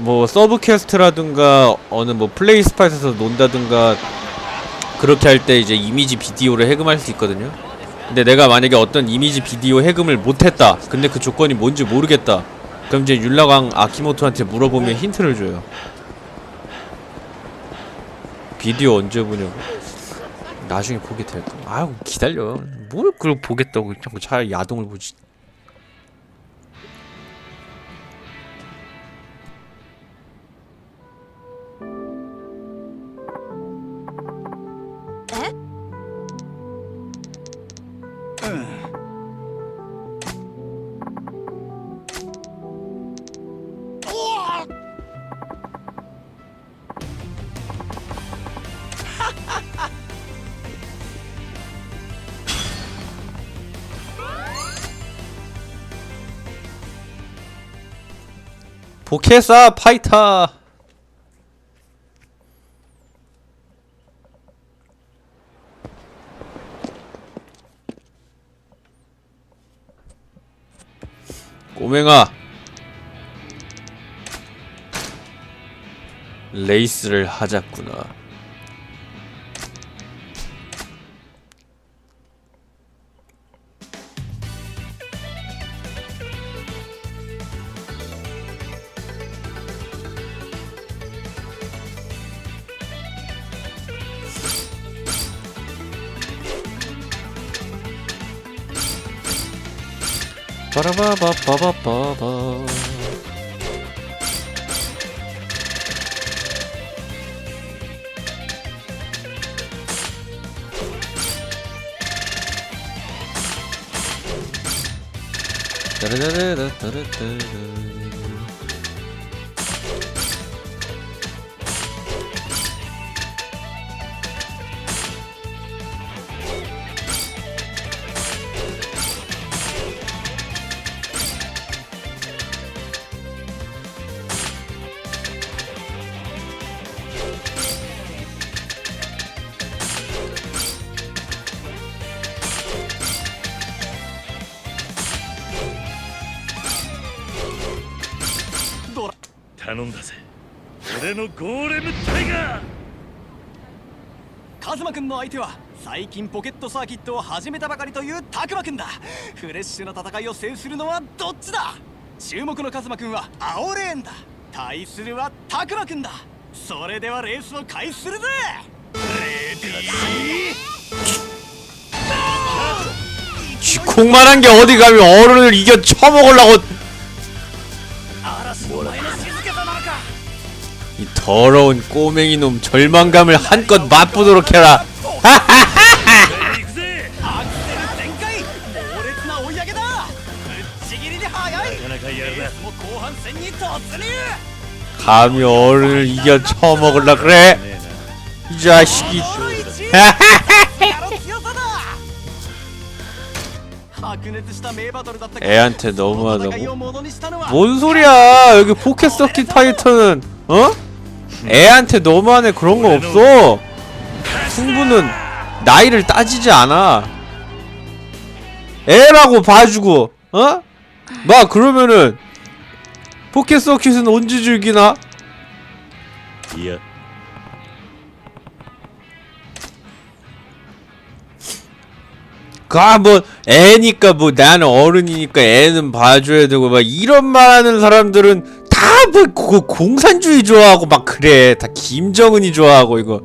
뭐 서브캐스트라든가 어느 뭐 플레이 스팟에서 논다든가 그렇게 할 때 이제 이미지 비디오를 해금할 수 있거든요. 근데 내가 만약에 어떤 이미지 비디오 해금을 못했다. 근데 그 조건이 뭔지 모르겠다. 그럼 이제 율라강 아키모토한테 물어보면 힌트를 줘요. 비디오 언제 보냐고. 나중에 보게 될 거. 아유 기다려. 뭘 그걸 보겠다고 자꾸 차라리 야동을 보지. 포켓사 파이터. 꼬맹아 레이스를 하자꾸나 빠라바바바바바바. 따라라라따라따 んだぜ俺のゴーレムタイガーカズマくんの相手は最近ポケットサーキットを始めたばかりというタクマくんだフレッシュな戦いを制するのはどっちだ注目のカズマくんは青レーンだ対するはタクマくんだそれではレースを開始するぜレディー 쥐콩만한 게 어디 가면 어른을 이겨 처먹으려고 더러운 꼬맹이 놈 절망감을 한껏 맛보도록 해라. 감히 어른을 이겨 처먹을라 그래? 이 자식이. 애한테 너무하다고? 뭔 소리야! 여기 포켓 서킷 타이틀은 어? 애한테 너무하네 그런 거 없어 승부는 나이를 따지지 않아 애라고 봐주고 어? 막 그러면은 포켓 서킷은 언제 즐기나? いや 아, 뭐, 애니까, 뭐, 나는 어른이니까 애는 봐줘야 되고, 막, 이런 말 하는 사람들은 다, 뭐, 그, 공산주의 좋아하고, 막, 그래. 다 김정은이 좋아하고, 이거.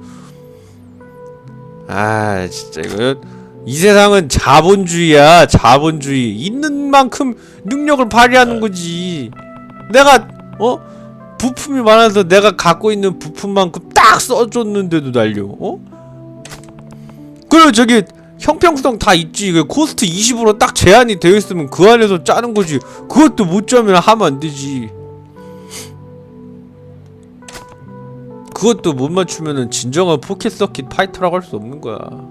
아, 진짜, 이거. 이 세상은 자본주의야, 자본주의. 있는 만큼 능력을 발휘하는 거지. 내가, 어? 부품이 많아서 내가 갖고 있는 부품만큼 딱 써줬는데도 날려, 어? 그리고 저기, 형평성 다 있지. 그 코스트 20으로 딱 제한이 되어 있으면 그 안에서 짜는 거지. 그것도 못 짜면 하면 안 되지. 그것도 못 맞추면은 진정한 포켓 서킷 파이터라고 할 수 없는 거야. 어?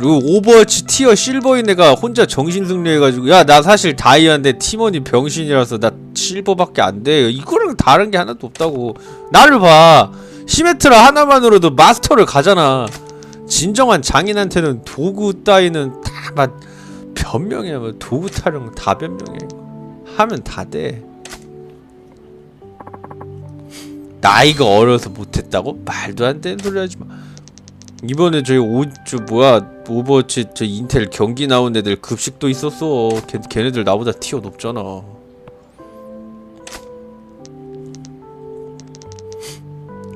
그 오버워치 티어 실버인 애가 혼자 정신 승리해가지고 야 나 사실 다이아인데 팀원이 병신이라서 나 실버밖에 안 돼. 이거랑 다른 게 하나도 없다고. 나를 봐. 시메트라 하나만으로도 마스터를 가잖아. 진정한 장인한테는 도구 따위는 다 막 변명이야. 뭐 도구 타령 다 변명해. 하면 다 돼. 나이가 어려서 못했다고? 말도 안 되는 소리 하지 마. 이번에 저희 오, 저 뭐야 오버워치 저 인텔 경기 나온 애들 급식도 있었어. 걔, 걔네들 나보다 티어 높잖아.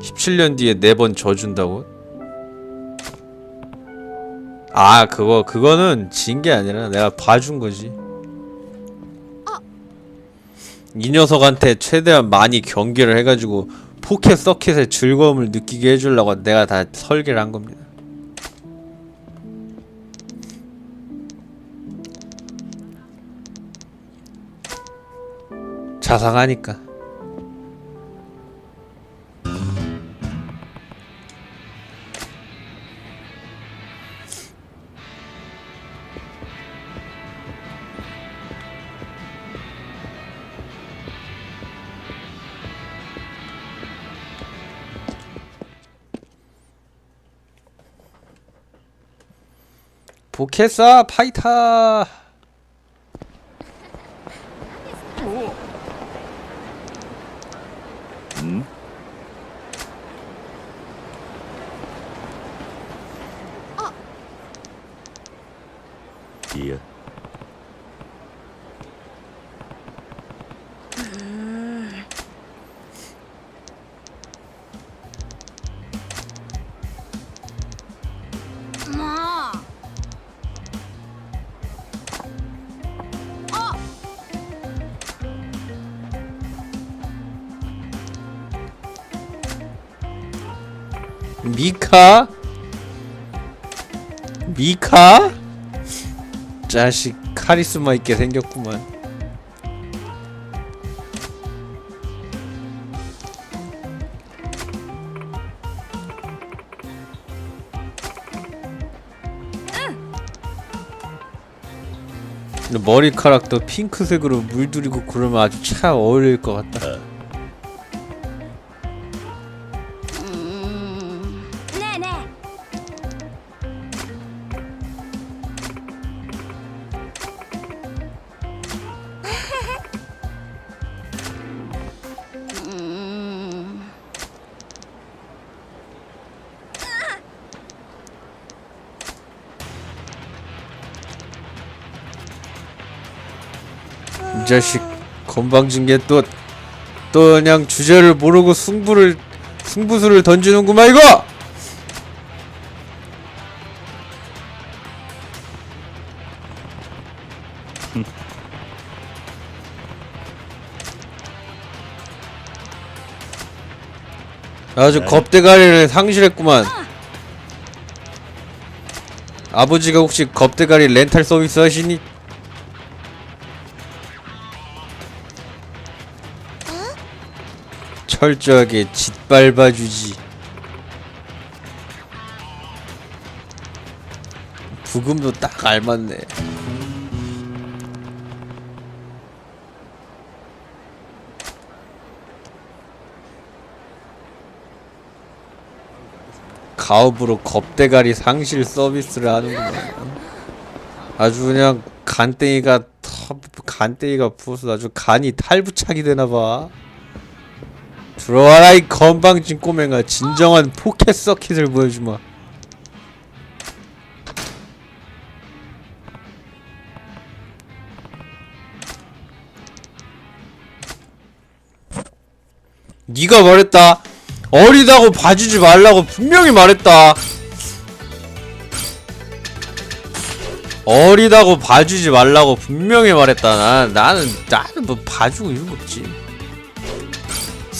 (17년) 뒤에 네 번 져준다고? 아 그거 그거는 진 게 아니라 내가 봐준 거지. 이 녀석한테 최대한 많이 경기를 해가지고 포켓 서킷의 즐거움을 느끼게 해주려고 내가 다 설계를 한 겁니다. 자상하니까. 포켓사 파이터. 미카? 미카? 자식 카리스마 있게 생겼구만. 머리카락도 핑크색으로 물들이고 그러면 아주 참 어울릴 것 같다. 자식 건방진 게 또 또 그냥 주제를 모르고 승부를 승부수를 던지는구만 이거. 아주 겁대가리를 상실했구만. 아버지가 혹시 겁대가리 렌탈 서비스 하시니? 철저하게 짓밟아주지. 부금도 딱 알맞네. 가업으로 겁대가리 상실 서비스를 하는구나. 아주 그냥 간땡이가 터, 간땡이가 부어서 아주 간이 탈부착이 되나봐. 들어와라 이 건방진 꼬맹아 진정한 포켓 서킷을 보여주마. 네가 말했다. 어리다고 봐주지 말라고 분명히 말했다. 어리다고 봐주지 말라고 분명히 말했다. 난, 나는 나는 뭐 봐주고 이런 거 없지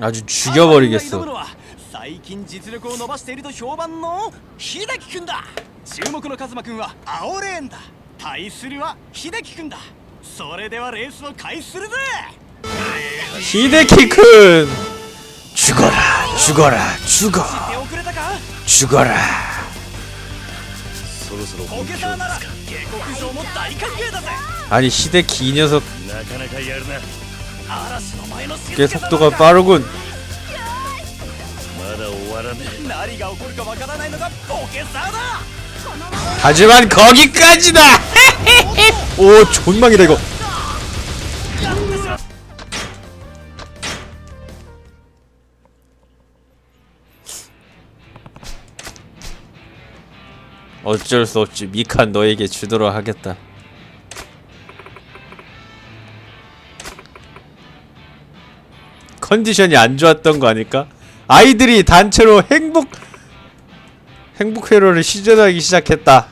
아주 죽여버리겠 어. 最近実力を伸ばしていると評判の秀樹くんだ.注目のカズマくんは青レーンだ対するは秀樹くんだ.それではレースを開始するぜ秀樹くん죽어라죽어라죽 어. 죽어 라. 아니시대기녀 석. 꽤 속도가 빠르군. 하지만 거기까지다. 오 존망이다 이거. 어쩔 수 없지 미칸 너에게 주도록 하겠다. 컨디션이 안 좋았던 거 아닐까? 아이들이 단체로 행복 행복 회로를 시전하기 시작했다.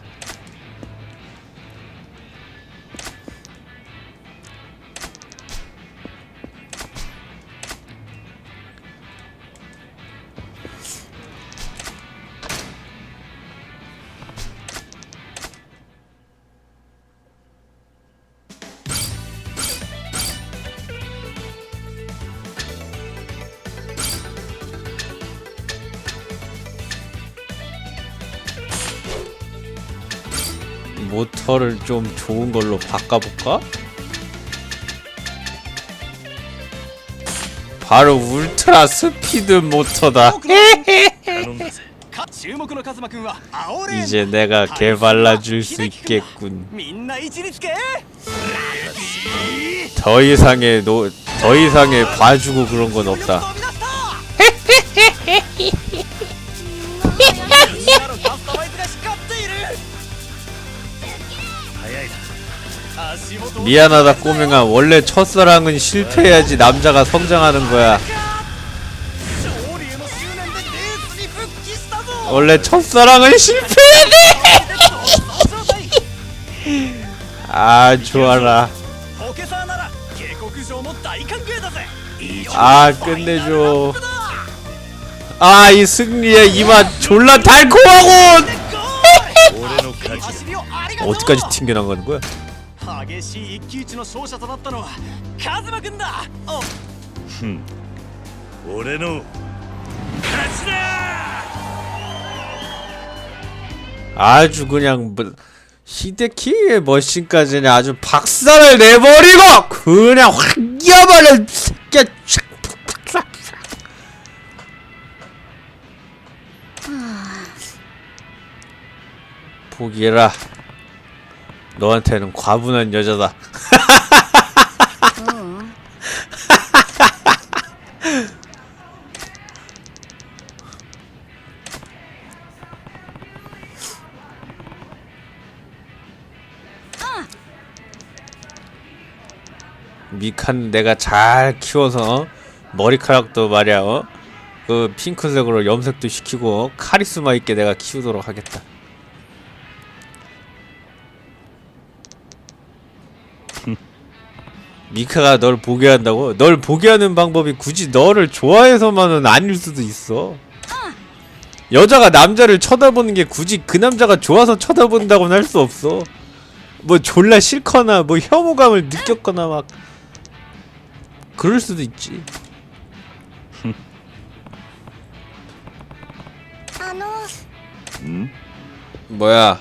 버퍼를 좀 좋은 걸로 바꿔볼까? 바로 울트라 스피드 모터다. 이제 내가 개발라줄 수 있겠군. 더 이상의 노, 더 이상의 봐주고 그런 건 없다. 미안하다 꼬맹아. 원래 첫사랑은 실패해야지 남자가 성장하는 거야. 원래 첫사랑은 실패해야 돼! 아 좋아라. 아 끝내줘. 아 이 승리의 이맛 졸라 달콤하고 어디까지 튕겨나가는 거야? 激しい一騎打ちの勝者となったのはカズマくんだおだ俺の勝ちだ 아주 그냥 뭐, 히데키의 머신까지는 아주 박살을 내버리고 그냥 확 이어버려 새끼야 촥, 촥, 촥, 촥. 포기해라 너한테는 과분한 여자다 미칸 내가 잘 키워서 어? 머리카락도 말이야 어? 그 핑크색으로 염색도 시키고 카리스마 있게 내가 키우도록 하겠다. 미카가 널 보게 한다고? 널 보게 하는 방법이 굳이 너를 좋아해서만은 아닐 수도 있어. 여자가 남자를 쳐다보는 게 굳이 그 남자가 좋아서 쳐다본다고는 할 수 없어. 뭐 졸라 싫거나 뭐 혐오감을 느꼈거나 막 그럴 수도 있지. あの 뭐야?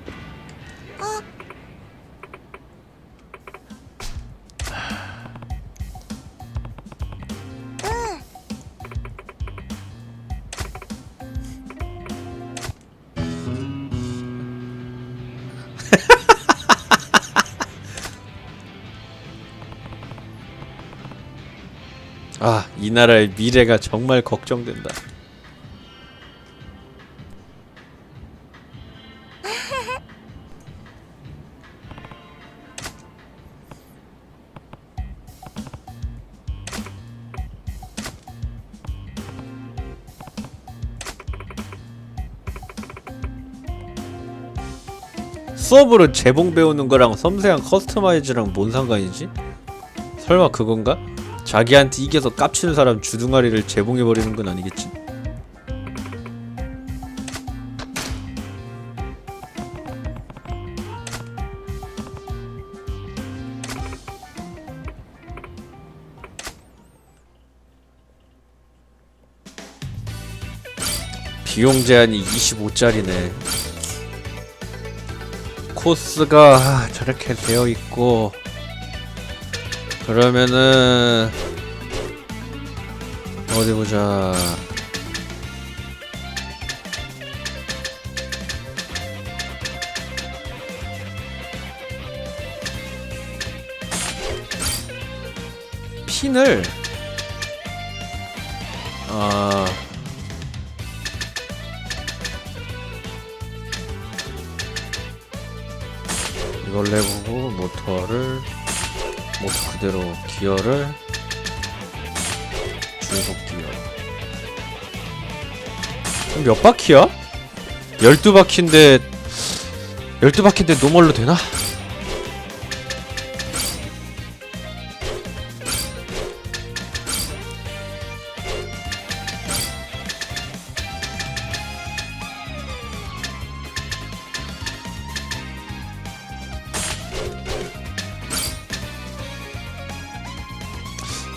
아, 이 나라의 미래가 정말 걱정된다. 수업으로 재봉 배우는 거랑 섬세한 커스터마이즈랑 뭔 상관이지? 설마 그건가? 자기한테 이겨서 깝치는 사람 주둥아리를 재봉해버리는 건 아니겠지? 비용 제한이 25짜리네. 코스가 저렇게 되어 있고 그러면은 어디 보자. 핀을 아 이걸 내보고 모터를 모터 그대로 기어를 중속 기어 그럼 몇 바퀴야? 12바퀴인데 12바퀴인데 노멀로 되나?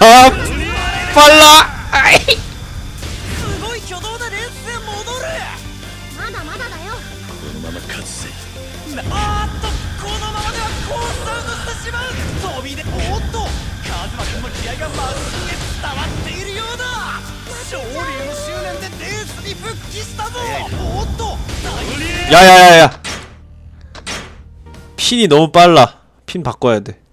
어, 아 빨라 야야야야. 예, 예. 핀이 너무 빨라. 핀 바꿔야 돼.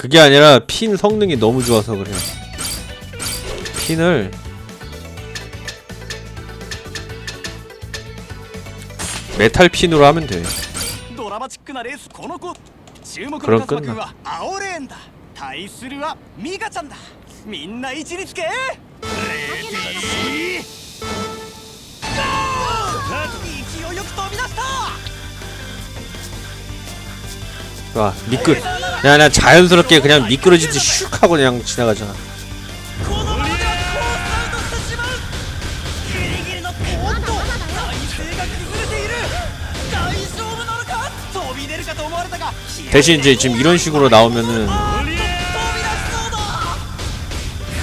그게 아니라 핀 성능이 너무 좋아서 그래요. 핀을 메탈 핀으로 하면 돼. 그럼 끝나. 와, 미끌 야, 나 자연스럽게 그냥 미끄러지듯 슉 하고 그냥 지나가잖아. 대신 이제 지금 이런 식으로 나오면은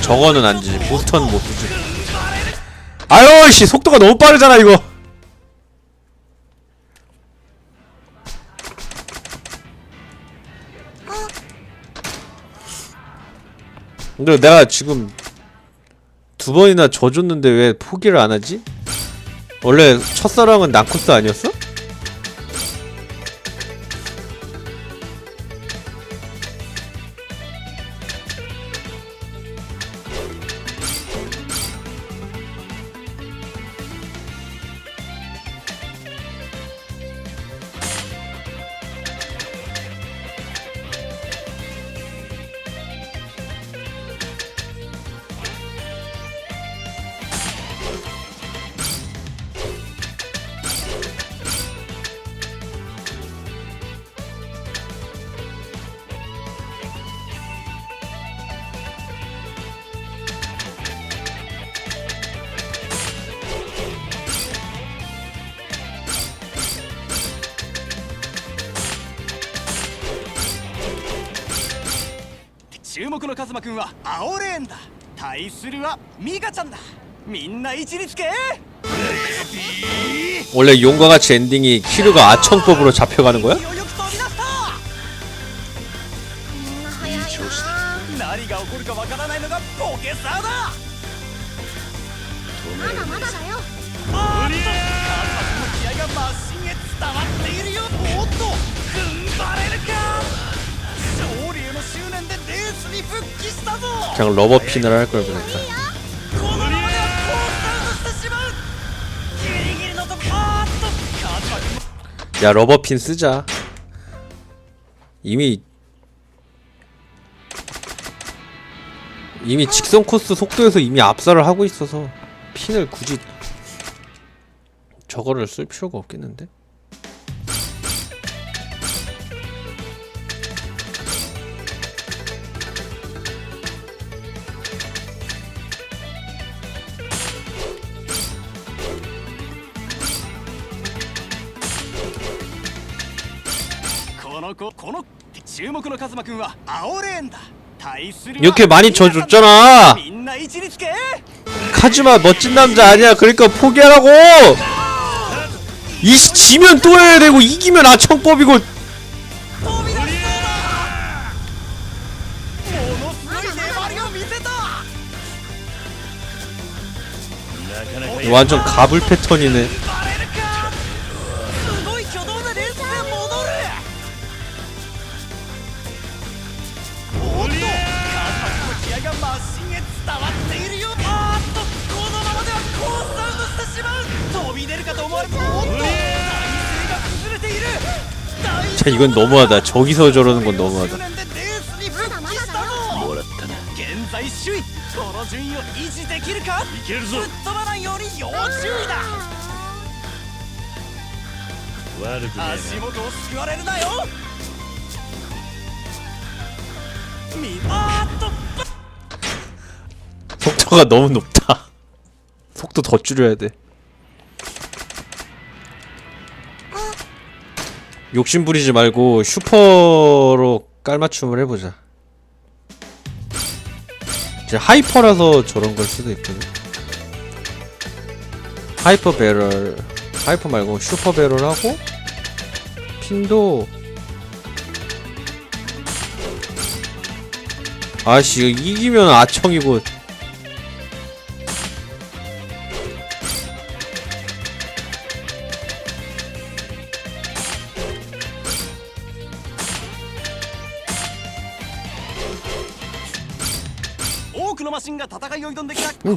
저거는 안지 부스터는 못 되지. 아유, 씨, 속도가 너무 빠르잖아, 이거. 근데 내가 지금 두 번이나 져줬는데 왜 포기를 안 하지? 원래 첫사랑은 난코스 아니었어? カズマくんは青レーンだ対するはミカちゃんだみんな位置につけ 원래 용과 같이 엔딩이 키르가 아청법으로 잡혀가는 거야? 勢いよく飛び出したみんな早いな何が起こるかわからないのがポケサーだまだまだだよ 그냥 러버 핀을 할 걸 그랬다. 야 러버 핀 쓰자. 이미 이미 직선 코스 속도에서 이미 압살을 하고 있어서 핀을 굳이 저거를 쓸 필요가 없겠는데? 注目のカズマくんは青レーンだ対するは 이렇게 많이 져줬잖아 みんな位置につけ 카즈마 멋진 남자 아니야 그러니까 포기하라고 이 지면 또 해야 되고 이기면 아청법이고 飛び出しそうだものすごい粘りを見せたなかなかや 완전 가불 패턴이네 이건 너무하다. 저기서 저러는 건 너무하다. 속도가 너무 높다. 속도 더 줄여야 돼. 욕심 부리지 말고 슈퍼로 깔맞춤을 해보자. 이제 하이퍼라서 저런 걸 수도 있거든. 하이퍼 배럴 하이퍼 말고 슈퍼 배럴 하고 핀도. 아씨 이기면 아청이고 んできたうん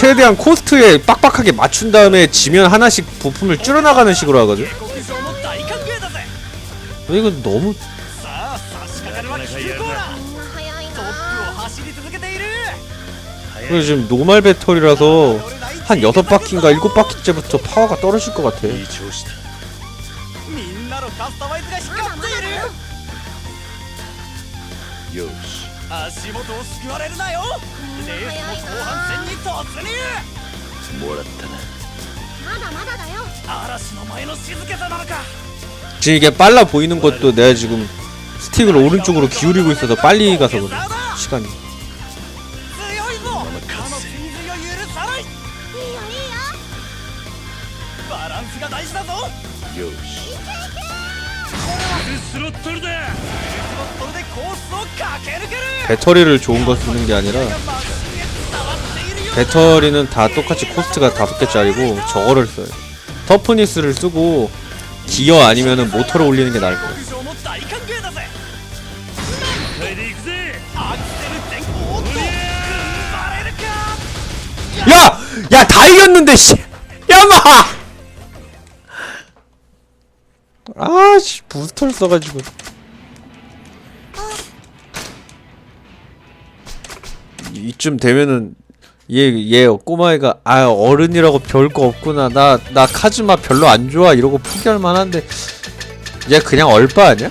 최대한 코스트에 빡빡하게 맞춘 다음에 지면 하나씩 부품을 줄여나가는 식으로 하거든. 이건 너무 지금 노말 배터리라서 한 6바퀴인가 7바퀴째부터 파워가 떨어질 것 같아. 음. いい調子だみんなのカスタマイズが光っているよし足元を救われるなよレースも後半戦に突入もらったなまだまだだよ嵐の前の静けさなのか 지금 이게 빨라 보이는 것도 내가 지금 스틱을 오른쪽으로 기울이고 있어서 빨리 가서 그래 시간이 強いぞこの追随を許さないいいよいいよバランスが大事だぞよしスロットルだそれでコースを駆け抜ける 배터리를 좋은 거 쓰는 게 아니라 배터리는 다 똑같이 코스트가 5개짜리고 저거를 써요 터프니스를 쓰고 기어 아니면은 모터를 올리는 게 나을 거예요 야! 야, 다 이겼는데, 씨! 야마! 아, 씨, 부스터를 써가지고. 이쯤 되면은 얘, 얘 꼬마애가 아 어른이라고 별 거 없구나. 나 나 카즈마 별로 안 좋아. 이러고 포기할 만한데. 얘 그냥 얼빠 아니야?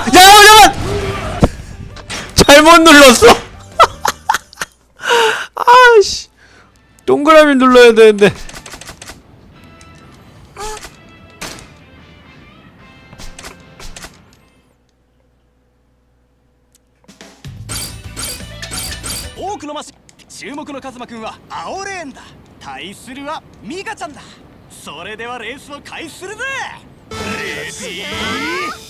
잠깐! 잘못 눌렀어. 아씨, 동그라미 눌러야 되는데.ク多くのマシ注目のカズマくんは青レーンだ対するはミカちゃんだそれではレースを開始するぜレディーゴー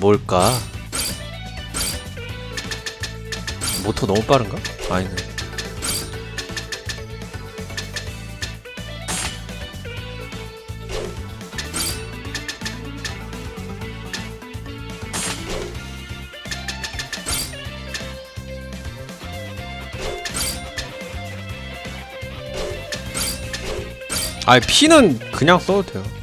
뭘까? 모터 너무 빠른가? 아니네. 아니 피는 그냥 써도 돼요.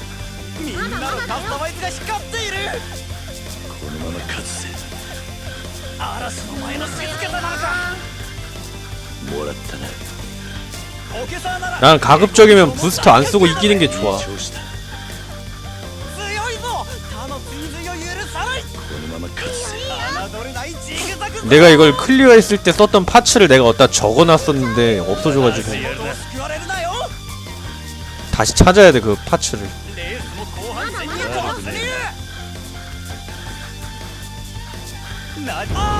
난 가급적이면 부스터 안 쓰고 이기는 게 좋아. 내가 이걸 클리어했을 때 썼던 파츠를 내가 어디다 적어놨었는데 없어져가지고 다시 찾아야 돼 그 파츠를. 아,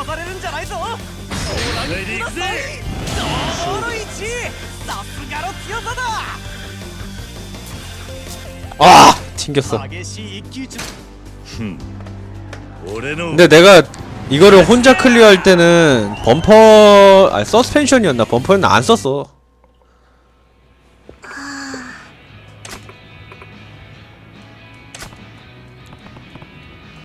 飛ばされるんじゃないぞレディー行くぜ道路一さすがの強さだ 아 튕겼어 激しい一騎打ち俺の 근데 내가 이거를 혼자 클리어할 때는 범퍼 아 서스펜션이었나 범퍼는 안 썼어